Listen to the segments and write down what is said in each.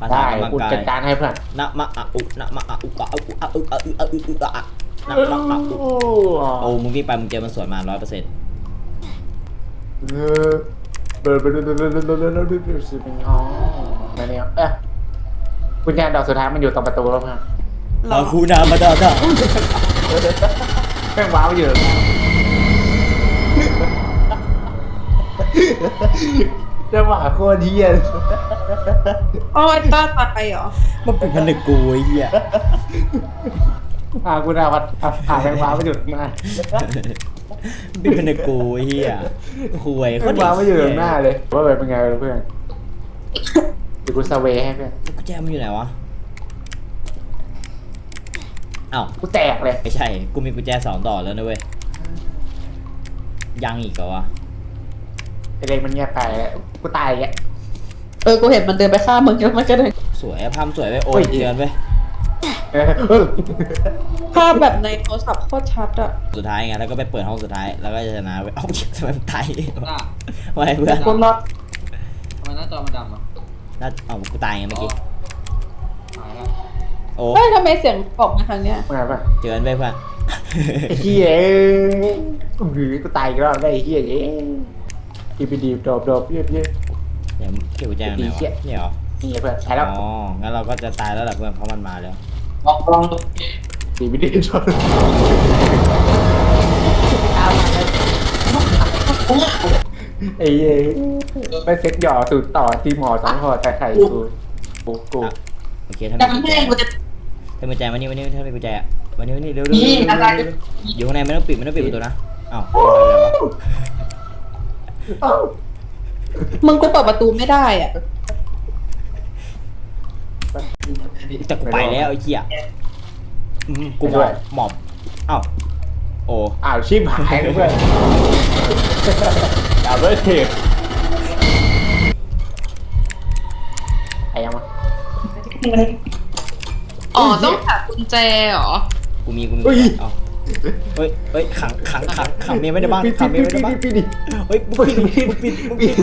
คาถาได้กำลังกูกายจัดการให้เพื่อนนะมะอะอุนะมะอะอุอะอุอะอุอะอุอะอุอะอะนะมะอะอุโอ้มึงวิ่งไปมึงเจอมันสวนมาร้อยเปอร์เซ็นต์เออเดินไปเดินเดินเดินเดินเดินเดินเดินเดินเดินสิเป็นอ๋อไม่เนี่ยเอ๊ะกุญแจดอกสุดท้ายมันอยู่ตรงประตูแล้วเพื่อนลาคูนามาดาดาแม่งว้าวอยู่ จังหวะโคตรเฮียเลยอ๋อไอ้ต้าตายเหรอมันเป็นผนึกกูไอ้เหี้ยอ่ากูนาวัดอะผ่านแม่งว้าวไม่หยุดมามันเป็นผนึกกูไอ้เหี้ยคุยแม่งว้าวไม่หยุดตรงหน้าเลย ว่าแบบเป็นไงเพื่อนเดี๋ยวกูสเวย์ให้เพื่อนกุญแจมันอยู่ไหนวะเอ้ากูแตกเลยไม่ใช่ กูมีกุญแจสองดอกแล้วนะเว้ยยังอีกเหรอวะ ไอเด็กมันเงียบไปแล้วกูตายแกแล้วเออ กูเห็นมันเดินไปฆ่ามึงแล้วมันก็เดินสวยอะภาพสวยไปโอ้โอ้ยยเดือนไปเออเออภาพแบบในโทรศัพท์โคตรชัดอะสุดท้ายไงแล้วก็ไปเปิดห้องสุดท้าย แล้วก็จะชนะเว้ยเอ้าทำไมมันตายต้าว่าไงเพื่อนคนรักทำไมหน้าจอมันดำอะน่าเอ้ากูตายไงเมื่อกี้หายแล้วโอ้เฮ้ยทำไมเสียงออกมาทางเนี้ยมาป่ะเจอกันไปเพื่อนไอ้เหี้ยเอ้ยหือกูตายอีกรอบได้ไอ้เหี้ยเอ้ย ดีไปดีดอบดอบเยี่ยเยี่ยเดี๋ยวเก็บกุญแจกันไหนดีวะเหี้ยเนี่ยเหรอนี่เพื่อนตายแล้วอ๋องั้นเราก็จะตายแล้วแหละเพื่อนเพราะมันมาแล้วลองลองดีไปดีดอบไอ้เหี้ยไปเซ็ตหย่อสูตรต่อทีหมอสองห่อแต่ไข่กูกูกูอะโอเคถ้ามีกุญแจกูจะถ้ามีกุญแจมานี่มานี่ถ้ามีกุญแจอะมานี่มานี่เร็วๆนี่เร็วๆอะไรเร็วๆอยู่ข้างในไม่ต้องปิดไม่ต้องปิดประตูนะอ้าว เอ้ามึงกูเปิดประตูไม่ได้อะ แต่กูไปแล้วไอ้เหี้ยอืมกูหมอบหมอบอ้าวโอ้อ้าวชิบหายเพื่อนดับเบิลเทปไอ้ยังวะอ๋อ ต้องหากุญแจเหรอ กูมีกูมีอุ้ยเอ้า เฮ้ยเฮ้ยขังขังขังขังเมียไม่ได้บ้านปิดขังเมียปิไม่ดได้ปิดบ้านปิดดิเฮ้ยมึงปิดมึงปิดมึงปิดมึงปิด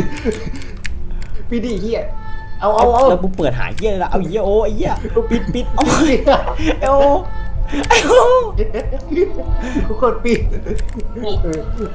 ปิดดิเฮียเอาเอาเอาเอาแล้วกูเปิดหาเหี้ยเลยละเอาเหี้ยโอ้ไอ้เหี้ยปิดปิดเอาเอาไอ้โอ้ไอ้โอ้ทุกคนปิด